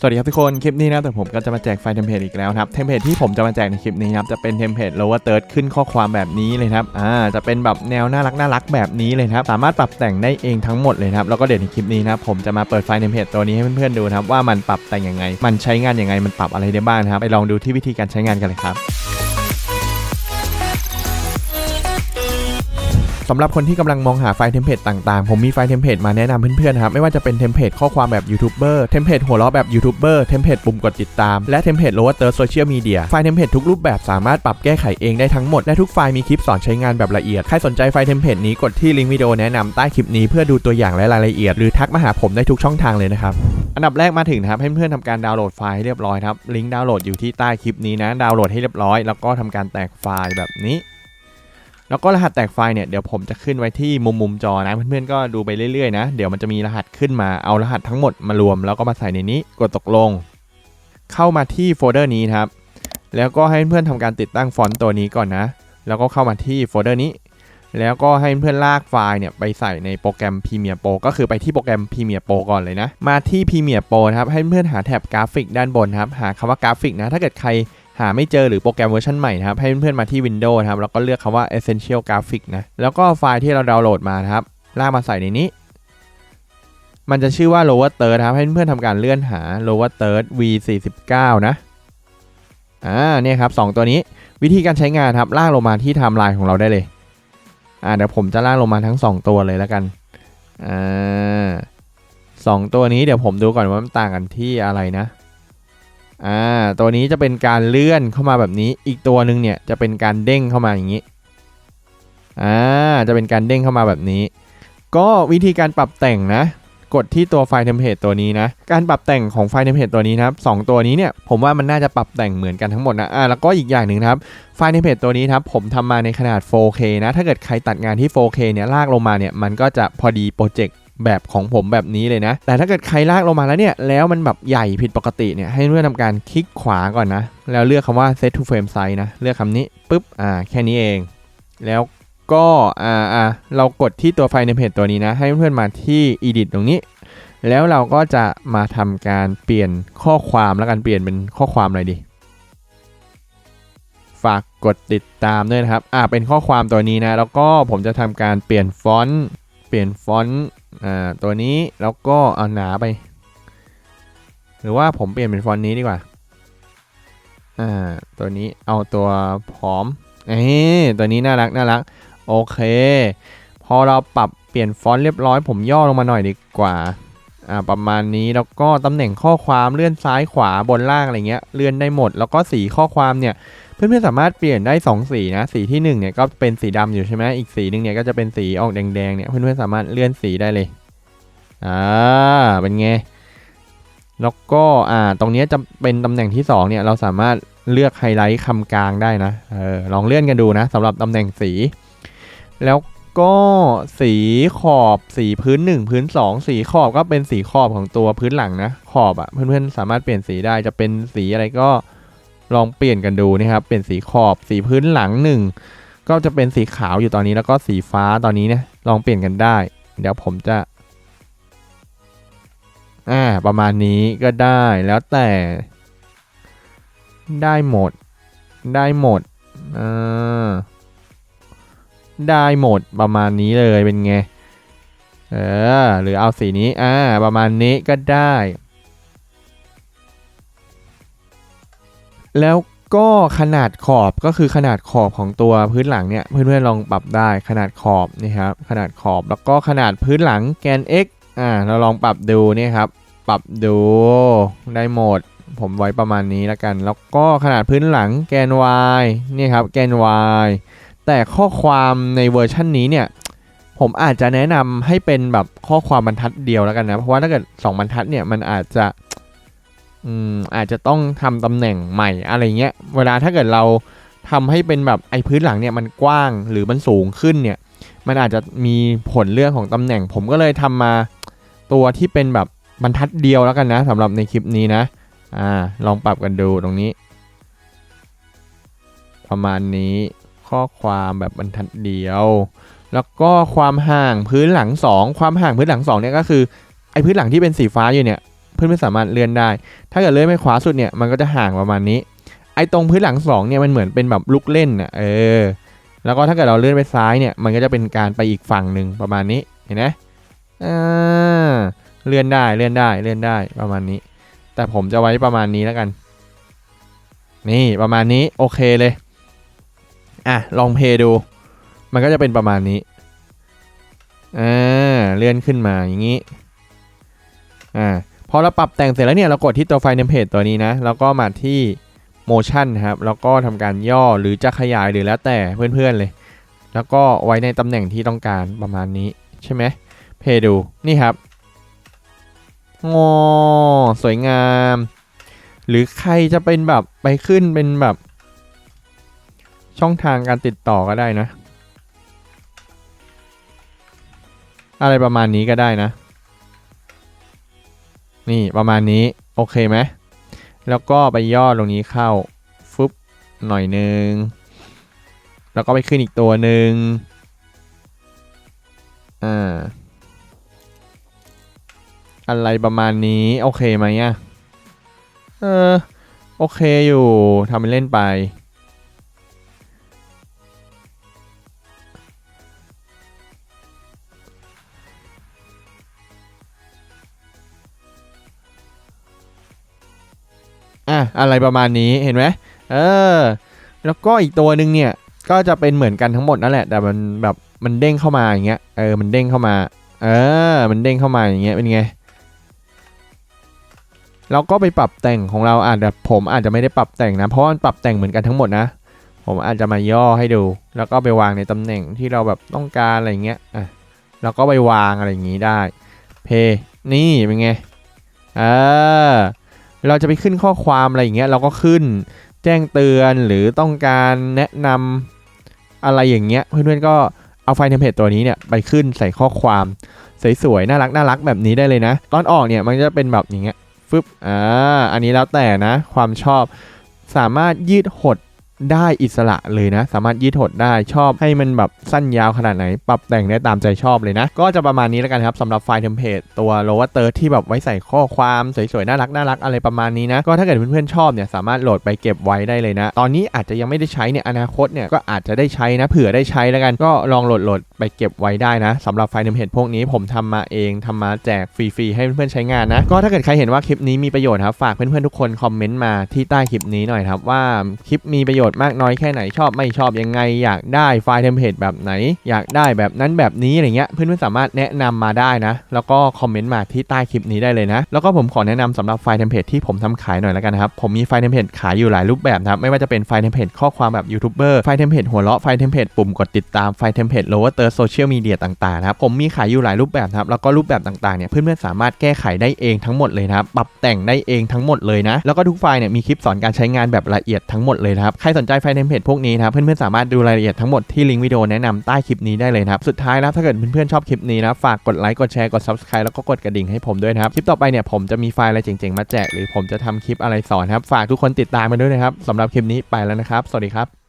สวัสดีครับทุกคน คลิปนี้นะแต่ผมก็จะมาแจกไฟล์เทมเพลตอีกแล้วครับ เทมเพลตที่ผมจะมาแจกในคลิปนี้ครับจะเป็นเทมเพลต lower third ขึ้นข้อความแบบนี้เลยครับ อ่า จะเป็นแบบแนวน่ารักน่ารักแบบนี้เลยครับ สามารถปรับแต่งได้เองทั้งหมดเลยครับ แล้วก็เดี๋ยวในคลิปนี้นะผมจะมาเปิดไฟล์เทมเพลตตัวนี้ให้เพื่อนๆดูครับว่ามันปรับแต่งยังไง มันใช้งานยังไง มันปรับอะไรได้บ้างครับ ไปลองดูที่วิธีการใช้งานกันเลยครับ สำหรับคนที่กำลังมองหาไฟล์เทมเพลตต่างๆ ผมมีไฟล์เทมเพลตมาแนะนำเพื่อนๆครับ ไม่ว่าจะเป็นเทมเพลตข้อความแบบยูทูบเบอร์ เทมเพลตหัวเราะแบบยูทูบเบอร์ เทมเพลตปุ่มกดติดตาม และเทมเพลตโลว์เตอร์โซเชียลมีเดีย ไฟล์เทมเพลตทุกรูปแบบสามารถปรับแก้ไขเองได้ทั้งหมด และทุกไฟล์มีคลิปสอนใช้งานแบบละเอียด ใครสนใจไฟล์เทมเพลตนี้กดที่ลิงก์วิดีโอแนะนำใต้คลิปนี้เพื่อดูตัวอย่างและรายละเอียด หรือทักมาหาผมได้ทุกช่องทางเลยนะครับ อันดับแรกมาถึงนะครับให้เพื่อนๆทำการดาวน์โหลดไฟล์ให้เรียบร้อยครับ ลิงก์ดาวน์โหลดอยู่ที่ใต้คลิปนี้นะ ดาวน์โหลดให้เรียบร้อย แล้วก็ทำการแตกไฟล์แบบนี้ แล้วก็รหัสแตกไฟล์เนี่ยเดี๋ยวผมจะขึ้นไว้ที่มุมมุมจอนะเพื่อนๆก็ดูไปเรื่อยๆนะเดี๋ยวมันจะมีรหัสขึ้นมาเอารหัสทั้งหมดมารวม แล้วก็มาใส่ในนี้กดตกลง เข้ามาที่โฟลเดอร์นี้ครับแล้วก็ให้เพื่อนๆทำการติดตั้งฟอนต์ตัวนี้ก่อนนะ แล้วก็เข้ามาที่โฟลเดอร์นี้ แล้วก็ให้เพื่อนลากไฟล์เนี่ยไปใส่ในโปรแกรม Premiere Pro ก็คือไปที่โปรแกรม Premiere Pro ก่อนเลยนะ มาที่ Premiere Pro ครับให้เพื่อนหาแท็บกราฟิกด้านบนครับหาคำว่ากราฟิกนะถ้าเกิดใคร หาไม่เจอหรือโปรแกรมเวอร์ชันใหม่นะครับ ให้เพื่อนๆมาที่ Windows นะครับ แล้วก็เลือกคำว่า Essential Graphic นะ แล้วก็ไฟล์ที่เราดาวน์โหลดมานะครับ ลากมาใส่ในนี้ มันจะชื่อว่า lower third ครับ ให้เพื่อนๆทำการเลื่อนหา lower third v49 นะ อ่า เนี่ยครับสองตัวนี้ วิธีการใช้งานครับ ลากลงมาที่ไทม์ไลน์ของเราได้เลย อ่า เดี๋ยวผมจะลากลงมาทั้ง 2 ตัวเลยแล้วกัน อ่าสองตัวนี้เดี๋ยวผมดูก่อนว่ามันต่างกันที่อะไรนะ อ่าตัวนี้จะเป็นการเลื่อนเข้ามาแบบนี้ อีกตัวหนึ่งเนี่ยจะเป็นการเด้งเข้ามาอย่างนี้อ่าจะเป็นการเด้งเข้ามาแบบนี้ ก็วิธีการปรับแต่งนะ กดที่ตัวไฟล์เทมเพลตตัวนี้นะ การปรับแต่งของไฟล์เทมเพลตตัวนี้นะครับสองตัวนี้เนี่ยผมว่ามันน่าจะปรับแต่งเหมือนกันทั้งหมดนะอ่าแล้วก็อีกอย่างหนึ่งนะครับไฟล์เทมเพลตตัวนี้ครับผมทำมาในขนาด 4K นะถ้าเกิดใครตัดงานที่ 4K เนี่ยลากลงมาเนี่ยมันก็จะพอดีโปรเจกต์ แบบของผมแบบนี้เลยนะ แต่ถ้าเกิดใครลากลงมาแล้วเนี่ย แล้วมันแบบใหญ่ผิดปกติเนี่ย ให้เพื่อนทำการคลิกขวาก่อนนะ แล้วเลือกคำว่า set to frame size นะ เลือกคำนี้ปุ๊บ อ่า แค่นี้เอง แล้วก็อ่าอ่าเรากดที่ตัวไฟในเพจตัวนี้นะ ให้เพื่อนมาที่ edit ตรงนี้ แล้วเราก็จะมาทำการเปลี่ยนข้อความแล้วกันเปลี่ยนเป็นข้อความอะไรดีฝากกดติดตามด้วยนะครับ อ่า เป็นข้อความตัวนี้นะ แล้วก็ผมจะทำการเปลี่ยนฟอนต์ เปลี่ยนฟอนต์ อ่าตัวนี้แล้วก็เอาหนาไป หรือว่าผมเปลี่ยนเป็นฟอนต์นี้ดีกว่าอ่าตัวนี้เอาตัวผอมเอ้ตัวนี้น่ารักน่ารักโอเค พอเราปรับเปลี่ยนฟอนต์เรียบร้อยผมย่อลงมาหน่อยดีกว่าอ่าประมาณนี้แล้วก็ตำแหน่งข้อความเลื่อนซ้ายขวาบนล่างอะไรเงี้ยเลื่อนได้หมด แล้วก็สีข้อความเนี่ย เพื่อนๆสามารถเปลี่ยนได้ 2 สีนะ สีที่1เนี่ยก็เป็นสีดำอยู่ใช่ไหมอีกสีหนึ่งเนี่ยก็จะเป็นสีออกแดงๆเนี่ยเพื่อนๆสามารถเลื่อนสีได้เลยอ่าเป็นไงแล้วก็อ่าตรงนี้จะเป็นตำแหน่งที่2เนี่ยเราสามารถเลือกไฮไลท์คำกลางได้นะเออลองเลื่อนกันดูนะสำหรับตำแหน่งสี แล้วก็สีขอบสีพื้น 1 พื้น 2 สีขอบก็เป็นสีขอบของตัวพื้นหลังนะขอบอะ่ะเพื่อนๆสามารถเปลี่ยนสีได้จะเป็นสีอะไรก็ ลองเปลี่ยนกันดูนะครับเปลี่ยนสีขอบสีพื้นหลังหนึ่งก็จะเป็นสีขาวอยู่ตอนนี้แล้วก็สีฟ้าตอนนี้เนี่ยลองเปลี่ยนกันได้ เดี๋ยวผมจะอ่าประมาณนี้ก็ได้แล้วแต่ ได้หมด ได้หมดอ่าได้หมดประมาณนี้เลยเป็นไงเออหรือเอาสีนี้อ่าประมาณนี้ก็ได้ แล้วก็ขนาดขอบก็คือขนาดขอบของตัวพื้นหลังเนี่ยเพื่อนๆลองปรับได้ขนาดขอบนี่ครับขนาดขอบแล้วก็ขนาดพื้นหลังแกน x อ่าเราลองปรับดูนี่ครับปรับดูได้หมด ผมไว้ประมาณนี้แล้วกัน แล้วก็ขนาดพื้นหลังแกน y นี่ครับแกน y แต่ข้อความในเวอร์ชันนี้เนี่ยผมอาจจะแนะนำให้เป็นแบบข้อความบรรทัดเดียวแล้วกันนะ เพราะว่าถ้าเกิด 2 บรรทัดเนี่ยมันอาจจะ อืมอาจจะต้องทำตำแหน่งใหม่อะไรเงี้ยเวลาถ้าเกิดเราทำให้เป็นแบบไอ้พื้นหลังเนี่ยมันกว้างหรือมันสูงขึ้นเนี่ย มันอาจจะมีผลเรื่องของตำแหน่ง ผมก็เลยทำมาตัวที่เป็นแบบบรรทัดเดียวแล้วกันนะสำหรับในคลิปนี้นะอ่าลองปรับกันดูตรงนี้ ประมาณนี้ข้อความแบบบรรทัดเดียว แล้วก็ความห่างพื้นหลัง 2 ความห่างพื้นหลัง2เนี่ยก็คือไอ้พื้นหลังที่เป็นสีฟ้าอยู่เนี่ย เพื่อนๆสามารถเลื่อนได้ ถ้าเกิดเลื่อนไปขวาสุดเนี่ยมันก็จะห่างประมาณนี้ ไอ้ตรงพื้นหลังสองเนี่ยมันเหมือนเป็นแบบลูกเล่นอะเออ แล้วก็ถ้าเกิดเราเลื่อนไปซ้ายเนี่ยมันก็จะเป็นการไปอีกฝั่งหนึ่งประมาณนี้เห็นไหมอ่าเลื่อนได้เลื่อนได้เลื่อนได้ประมาณนี้ แต่ผมจะไว้ประมาณนี้แล้วกัน นี่ประมาณนี้โอเคเลยอะลองเพย์ดู มันก็จะเป็นประมาณนี้อ่าเลื่อนขึ้นมาอย่างนี้อ่า พอเราปรับแต่งเสร็จแล้วเนี่ยเรากดที่ตัวไฟล์เทมเพลตตัวนี้นะ แล้วก็มาที่ motion ครับ แล้วก็ทำการย่อหรือจะขยายหรือแล้วแต่เพื่อนๆเลย แล้วก็ไว้ในตำแหน่งที่ต้องการประมาณนี้ใช่ไหมเพดูนี่ครับงอสวยงาม หรือใครจะเป็นแบบไปขึ้นเป็นแบบ ช่องทางการติดต่อก็ได้นะ อะไรประมาณนี้ก็ได้นะ นี่ประมาณนี้ โอเคไหมแล้วก็ไปย่อตรงนี้เข้าฟึบหน่อยหนึ่งแล้วก็ไปขึ้นอีกตัวหนึ่งอ่าอะไรประมาณนี้ โอเคไหมอะเออ โอเคอยู่ทำเป็นเล่นไป อะอะไรประมาณนี้เห็นไหมเออ แล้วก็อีกตัวหนึ่งเนี่ยก็จะเป็นเหมือนกันทั้งหมดนั่นแหละ แต่มันแบบมันเด้งเข้ามาอย่างเงี้ยเออมันเด้งเข้ามา เออ มันเด้งเข้ามาอย่างเงี้ยเป็นไงเราก็ไปปรับแต่งของเราอาจจะผมอาจจะไม่ได้ปรับแต่งนะเพราะมันปรับแต่งเหมือนกันทั้งหมดนะ ผมอาจจะมาย่อให้ดู แล้วก็ไปวางในตำแหน่งที่เราแบบต้องการอะไรเงี้ยอะแล้วก็ไปวางอะไรอย่างงี้ได้ เพ นี่เป็นไงเออ เราจะไปขึ้นข้อความอะไรอย่างเงี้ยเราก็ขึ้นแจ้งเตือนหรือต้องการแนะนำอะไรอย่างเงี้ย เพื่อนๆก็เอาไฟล์เทมเพลตตัวนี้เนี่ยไปขึ้นใส่ข้อความสวยๆน่ารักน่ารักแบบนี้ได้เลยนะ ตอนออกเนี่ยมันจะเป็นแบบอย่างเงี้ยฟึบอ่าอันนี้แล้วแต่นะ ความชอบสามารถยืดหด ได้อิสระเลยนะ สามารถยืดหดได้ชอบให้มันแบบสั้นยาวขนาดไหน ปรับแต่งได้ตามใจชอบเลยนะ ก็จะประมาณนี้แล้วกันครับสำหรับไฟล์เทมเพลตตัว lower third ที่แบบไว้ใส่ข้อความสวยๆ น่ารักน่ารักอะไรประมาณนี้นะ ก็ถ้าเกิดเพื่อนๆชอบเนี่ยสามารถโหลดไปเก็บไว้ได้เลยนะ ตอนนี้อาจจะยังไม่ได้ใช้เนี่ยอนาคตเนี่ยก็อาจจะได้ใช้นะเผื่อได้ใช้แล้วกันก็ลองโหลดโหลดไปเก็บไว้ได้นะสำหรับไฟล์เทมเพลตพวกนี้ผมทำมาเองทำมาแจกฟรีๆให้เพื่อนๆใช้งานนะ ก็ถ้าเกิดใครเห็นว่าคลิปนี้มีประโยชน์ครับฝากเพื่อนๆทุกคนคอมเมนต์มาที่ใต้คลิปนี้หน่อยครับว่าคลิปมีประโยชน์มากน้อยแค่ไหนชอบไม่ชอบยังไง อยากได้ไฟล์เทมเพลตแบบไหน อยากได้แบบนั้นแบบนี้อะไรเงี้ยเพื่อนๆสามารถแนะนำมาได้นะ แล้วก็คอมเมนต์มาที่ใต้คลิปนี้ได้เลยนะ แล้วก็ผมขอแนะนำสำหรับไฟล์เทมเพลตที่ผมทำขายหน่อยแล้วกันนะครับผมมีไฟล์เทมเพลตขายอยู่หลายรูปแบบครับไม่ว่าจะเป็นไฟล์เทมเพลตข้อความแบบยูทูบเบอร์ไฟล์เทมเพลตหัวเราะไฟล์เทมเพลตปุ่มกดติดตามไฟล์เทมเพลตโลว์เตอโซเชียลมีเดียต่างๆนะครับผมมีขายอยู่หลายรูปแบบครับแล้วก็รูปแบบต่างๆเนี่ยเพื่อนๆสามารถแก้ไขได้เองทั้งหมดเลยนะครับปรับแต่งได้เองทั้งหมดเลยนะแล้วก็ทุกไฟล์เนี่ยมีคลิปสอนการใช้งานแบบละเอียดทั้งหมดเลยนะครับใครสนใจไฟล์เทมเพลตพวกนี้นะครับเพื่อนๆสามารถดูรายละเอียดทั้งหมดที่ลิงก์วิดีโอแนะนำใต้คลิปนี้ได้เลยนะครับสุดท้ายนะถ้าเกิดเพื่อนๆชอบคลิปนี้นะฝากกดไลค์กดแชร์กด subscribe แล้วก็กดกระดิ่งให้ผมด้วยนะครับคลิปต่อไปเนี่ยผมจะมีไฟล์อะไรเจ๋งๆมาแจกหรือผมจะทำคลิปอะไรสอนครับฝากทุกคนติดตามมาด้วยนะครับสำหรับคลิปนี้ไปแล้วนะครับ สวัสดีครับ